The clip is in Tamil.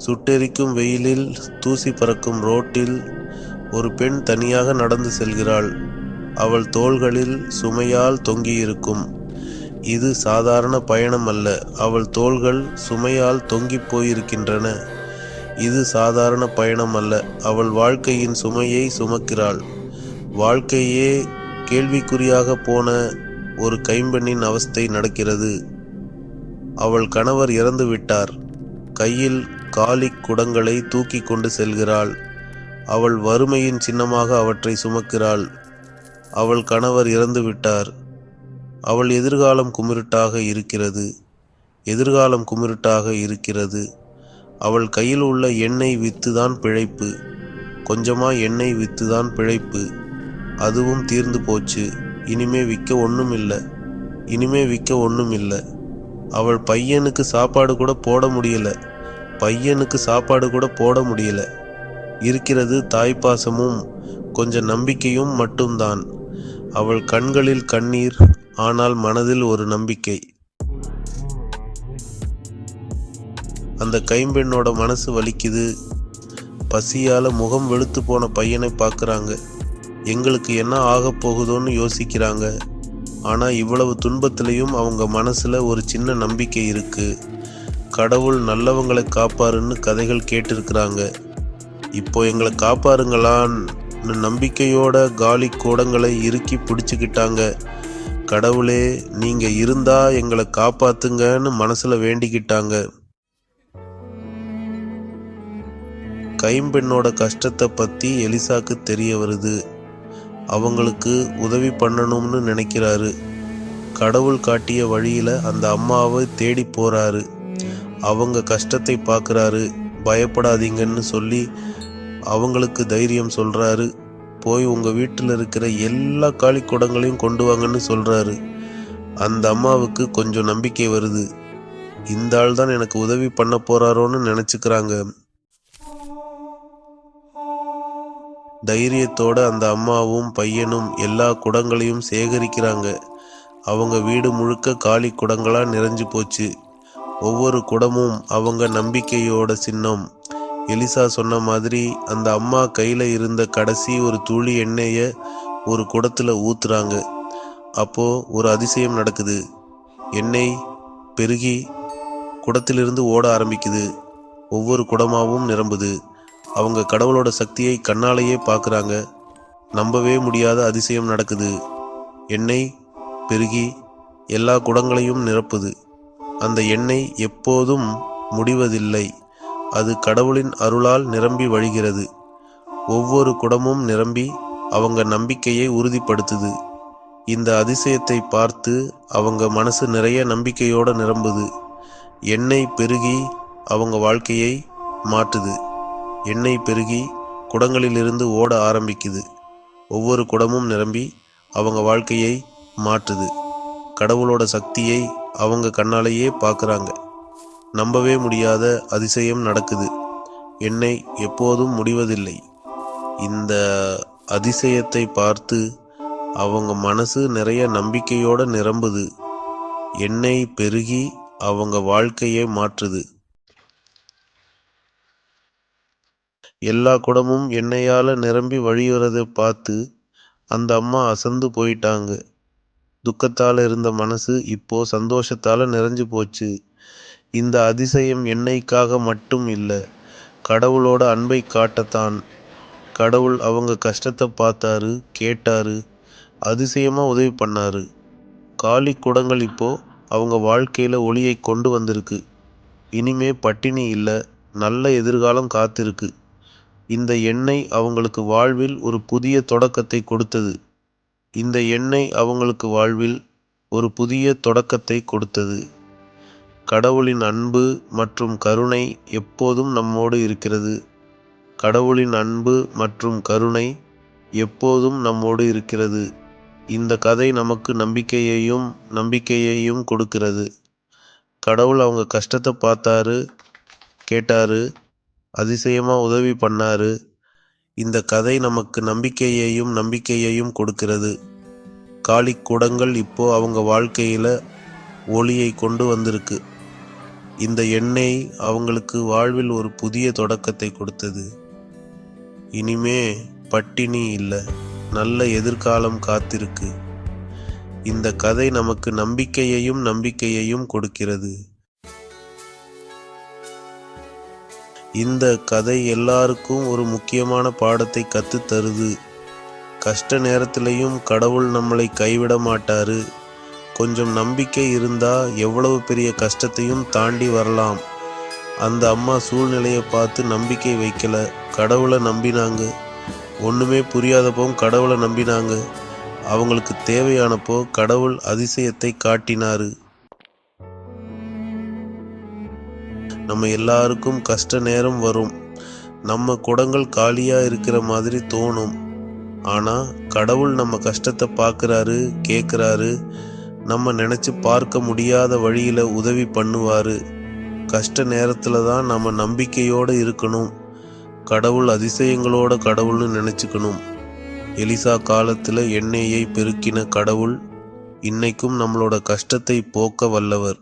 சுட்டெரிக்கும் வெயிலில் தூசி பறக்கும் ரோட்டில் ஒரு பெண் தனியாக நடந்து செல்கிறாள். அவள் தோள்களில் சுமையால் தொங்கியிருக்கும். இது சாதாரண பயணம் அல்ல. அவள் தோள்கள் சுமையால் தொங்கிப் போயிருக்கின்றன. இது சாதாரண பயணம் அல்ல. அவள் வாழ்க்கையின் சுமையை சுமக்கிறாள். வாழ்க்கையே கேள்விக்குறியாக போன ஒரு கைம்பெண்ணின் அவஸ்தை நடக்கிறது. அவள் கணவர் இறந்து விட்டார் கையில் காலி குடங்களை தூக்கி கொண்டு செல்கிறாள். அவள் வறுமையின் சின்னமாக அவற்றை சுமக்கிறாள். அவள் கணவர் இறந்து விட்டார். அவள் எதிர்காலம் குமிருட்டாக இருக்கிறது. எதிர்காலம் குமிருட்டாக இருக்கிறது. அவள் கையில் உள்ள எண்ணெய் வித்துதான் பிழைப்பு. கொஞ்சமா எண்ணெய் வித்துதான் பிழைப்பு. அதுவும் தீர்ந்து போச்சு. இனிமே விற்க ஒன்றும் இல்லை இனிமே விற்க ஒன்றும் இல்லை அவள் பையனுக்கு சாப்பாடு கூட போட முடியல. பையனுக்கு சாப்பாடு கூட போட முடியல. இருக்கிறது தாய்ப்பாசமும் கொஞ்சம் நம்பிக்கையும் மட்டும்தான். அவள் கண்களில் கண்ணீர் ஆனால் மனதில் ஒரு நம்பிக்கை. அந்த கைம்பெண்ணோட மனசு வலிக்குது. பசியால முகம் வெளுத்து போன பையனை பார்க்குறாங்க எங்களுக்கு என்ன ஆகப் போகுதோன்னு யோசிக்கிறாங்க. ஆனால் இவ்வளவு துன்பத்திலையும் அவங்க மனசில் ஒரு சின்ன நம்பிக்கை இருக்குது கடவுள் நல்லவங்களை காப்பாருன்னு கதைகள் கேட்டிருக்கிறாங்க. இப்போ எங்களை காப்பாருங்களான்னு நம்பிக்கையோட காலி கூடங்களை இறுக்கி பிடிச்சிக்கிட்டாங்க. கடவுளே நீங்க இருந்தா எங்களை காப்பாத்துங்கன்னு மனசுல வேண்டிக்கிட்டாங்க. கைம்பெண்ணோட கஷ்டத்தை பத்தி எலிசாக்கு தெரிய வருது. அவங்களுக்கு உதவி பண்ணணும்னு நினைக்கிறாரு. கடவுள் காட்டிய வழியில அந்த அம்மாவை தேடி போறாரு. அவங்க கஷ்டத்தை பார்க்குறாரு பயப்படாதீங்கன்னு சொல்லி அவங்களுக்கு தைரியம் சொல்கிறாரு போய் உங்கள் வீட்டில் இருக்கிற எல்லா காளி குடங்களையும் கொண்டு வாங்கன்னு சொல்கிறாரு அந்த அம்மாவுக்கு கொஞ்சம் நம்பிக்கை வருது. இந்த ஆள் தான் எனக்கு உதவி பண்ண போகிறாரோன்னு நினச்சிக்கிறாங்க. தைரியத்தோட அந்த அம்மாவும் பையனும் எல்லா குடங்களையும் சேகரிக்கிறாங்க. அவங்க வீடு முழுக்க காலி குடங்களாக நிறைஞ்சு போச்சு. ஒவ்வொரு குடமும் அவங்க நம்பிக்கையோட சின்னம். எலிசா சொன்ன மாதிரி அந்த அம்மா கையில் இருந்த கடைசி ஒரு துளி எண்ணெயை ஒரு குடத்தில் ஊத்துறாங்க. அப்போது ஒரு அதிசயம் நடக்குது. எண்ணெய் பெருகி குடத்திலிருந்து ஓட ஆரம்பிக்குது. ஒவ்வொரு குடமாகவும் நிரம்புது. அவங்க கடவுளோட சக்தியை கண்ணாலேயே பார்க்குறாங்க நம்பவே முடியாத அதிசயம் நடக்குது. எண்ணெய் பெருகி எல்லா குடங்களையும் நிரப்புது. அந்த எண்ணெய் எப்போதும் முடிவதில்லை. அது கடவுளின் அருளால் நிரம்பி வழிகிறது. ஒவ்வொரு குடமும் நிரம்பி அவங்க நம்பிக்கையை உறுதிப்படுத்துது. இந்த அதிசயத்தை பார்த்து அவங்க மனசு நிறைய நம்பிக்கையோடு நிரம்புது. எண்ணெய் பெருகி அவங்க வாழ்க்கையை மாற்றுது. எண்ணெய் பெருகி குடங்களிலிருந்து ஓட ஆரம்பிக்குது. ஒவ்வொரு குடமும் நிரம்பி அவங்க வாழ்க்கையை மாற்றுது. கடவுளோட சக்தியை அவங்க கண்ணாலேயே பார்க்குறாங்க. நம்பவே முடியாத அதிசயம் நடக்குது. என்னை எப்போதும் முடிவதில்லை. இந்த அதிசயத்தை பார்த்து அவங்க மனசு நிறைய நம்பிக்கையோடு நிரம்புது. என்னை பெருகி அவங்க வாழ்க்கையை மாற்றுது. எல்லா குடமும் எண்ணெயால் நிரம்பி வழியுறதை பார்த்து அந்த அம்மா அசந்து போயிட்டாங்க. துக்கத்தால் இருந்த மனசு இப்போ சந்தோஷத்தால் நிறைஞ்சு போச்சு. இந்த அதிசயம் எண்ணெய்க்காக மட்டும் இல்லை கடவுளோட அன்பை காட்டத்தான். கடவுள் அவங்க கஷ்டத்தை பார்த்தாரு கேட்டாரு அதிசயமாக உதவி பண்ணாரு. காலி குடங்கள் இப்போ அவங்க வாழ்க்கையில் ஒளியை கொண்டு வந்திருக்கு. இனிமே பட்டினி இல்லை நல்ல எதிர்காலம் காத்திருக்கு. இந்த எண்ணெய் அவங்களுக்கு வாழ்வில் ஒரு புதிய தொடக்கத்தை கொடுத்தது. இந்த எண்ணெய் அவங்களுக்கு வாழ்வில் ஒரு புதிய தொடக்கத்தை கொடுத்தது. கடவுளின் அன்பு மற்றும் கருணை எப்போதும் நம்மோடு இருக்கிறது. கடவுளின் அன்பு மற்றும் கருணை எப்போதும் நம்மோடு இருக்கிறது. இந்த கதை நமக்கு நம்பிக்கையையும் நம்பிக்கையையும் கொடுக்கிறது. கடவுள் அவங்க கஷ்டத்தை பார்த்தாரு கேட்டாரு அதிசயமாக உதவி பண்ணாரு. இந்த கதை நமக்கு நம்பிக்கையையும் நம்பிக்கையையும் கொடுக்கிறது. காளி குடங்கள் இப்போ அவங்க வாழ்க்கையில் ஒளியை கொண்டு வந்திருக்கு. இந்த எண்ணெய் அவங்களுக்கு வாழ்வில் ஒரு புதிய தொடக்கத்தை கொடுத்தது. இனிமே பட்டினி இல்லை நல்ல எதிர்காலம் காத்திருக்கு. இந்த கதை நமக்கு நம்பிக்கையையும் நம்பிக்கையையும் கொடுக்கிறது. இந்த கதை எல்லாருக்கும் ஒரு முக்கியமான பாடத்தை கற்றுத் தருது. கஷ்ட நேரத்திலையும் கடவுள் நம்மளை கைவிட மாட்டாரு. கொஞ்சம் நம்பிக்கை இருந்தா எவ்வளவு பெரிய கஷ்டத்தையும் தாண்டி வரலாம். அந்த அம்மா சூழ்நிலையை பார்த்து நம்பிக்கை வைக்கல. கடவுளை நம்பினாங்க. ஒன்றுமே புரியாதப்போ கடவுளை நம்பினாங்க. அவங்களுக்கு தேவையானப்போ கடவுள் அதிசயத்தை காட்டினாரு. நம்ம எல்லாருக்கும் கஷ்ட நேரம் வரும். நம்ம குடங்கள் காலியாக இருக்கிற மாதிரி தோணும். ஆனால் கடவுள் நம்ம கஷ்டத்தை பார்க்குறாரு கேட்குறாரு நம்ம நினச்சி பார்க்க முடியாத வழியில் உதவி பண்ணுவார். கஷ்ட நேரத்தில் தான் நம்ம நம்பிக்கையோடு இருக்கணும். கடவுள் அதிசயங்களோட கடவுள்னு நினச்சிக்கணும். எலிசா காலத்தில் எண்ணெயை பெருக்கின கடவுள் இன்னைக்கும் நம்மளோட கஷ்டத்தை போக்க வல்லவர்.